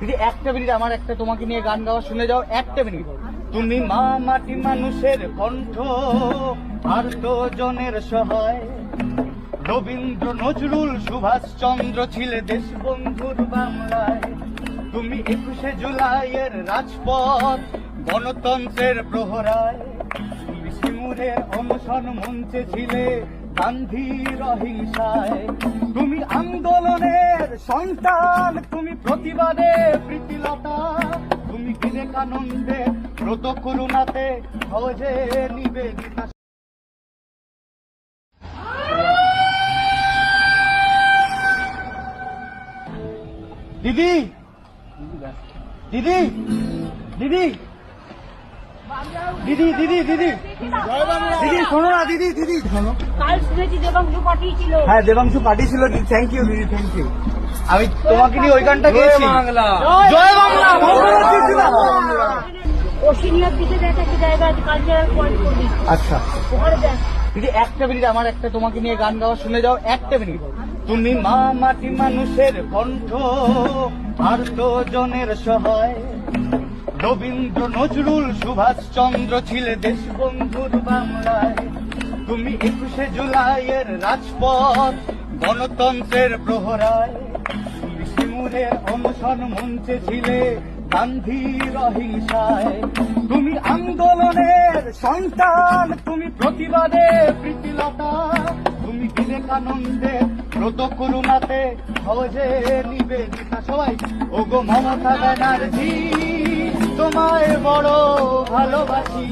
দিদি একটা মিনিট আমার একটা তোমাকে নিয়ে গান গাওয়া শুনে যাও, একটা মিনিট। তুমি মা মাটি মানুষের কণ্ঠ আর তো জনের সহায়। রবীন্দ্র নজরুল সুভাষ চন্দ্র ছিলে দেশবন্ধুর বাংলায়। তুমি একুশে জুলাইয়ের রাজপথ, গণতন্ত্রের প্রহরায়। তুমি সিঙ্গুরের অনশন মঞ্চে ছিলে গান্ধীর অহিংসায় তুমি আন্দোলনের সন্তান, তুমি প্রতিবাদে প্রীতিলতা। তুমি বিবেকানন্দে ব্রত করুণাতে সহজে নিবেদিতা। দিদি! দিদি! দিদি! দিদি দিদি দিদি। দিদি শোনো না দিদি দিদি। শোনো হ্যাঁ দেবাংশু পাঠিয়েছিল। থ্যাংক ইউ দিদি থ্যাংক ইউ আমি তোমাকে নিয়ে ওই গানটা গেয়েছি। জয় বাংলা। আচ্ছা। দিদি একটা মিনিট আমার একটা তোমাকে নিয়ে গান গাওয়া শুনে যাও একটা মিনিট। তুমি মা মাটি মানুষের কণ্ঠ আর তো জনের সহায়। রবীন্দ্র নজরুল সুভাষ চন্দ্র ছিলে দেশবন্ধুর বাংলায়। তুমি একুশে জুলাইয়ের রাজপথ গণতন্ত্রের প্রহরায়। তুমি সিঙ্গুরের অনশন মঞ্চে ছিলে গান্ধীর অহিংসায়। তুমি আন্দোলনের সন্তান, তুমি প্রতিবাদে প্রীতিলতা। তুমি বিবেকানন্দে ব্রত করুণাতে সহজে নিবেদিতা। সবাই, ওগো মমতা ব্যানার্জি। তোমায় বড় ভালোবাসি।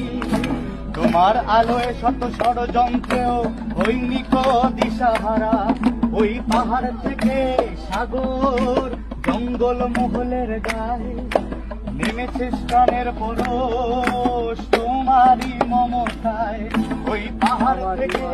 তোমার আলোয় শত ষড়যন্ত্রেও হৈনিক দিশাহারা ওই পাহাড় থেকে সাগর, জঙ্গল মহলের গায়ে নেমেছে স্থানের পরশ। তোমারই মমতায় ওই পাহাড় থেকে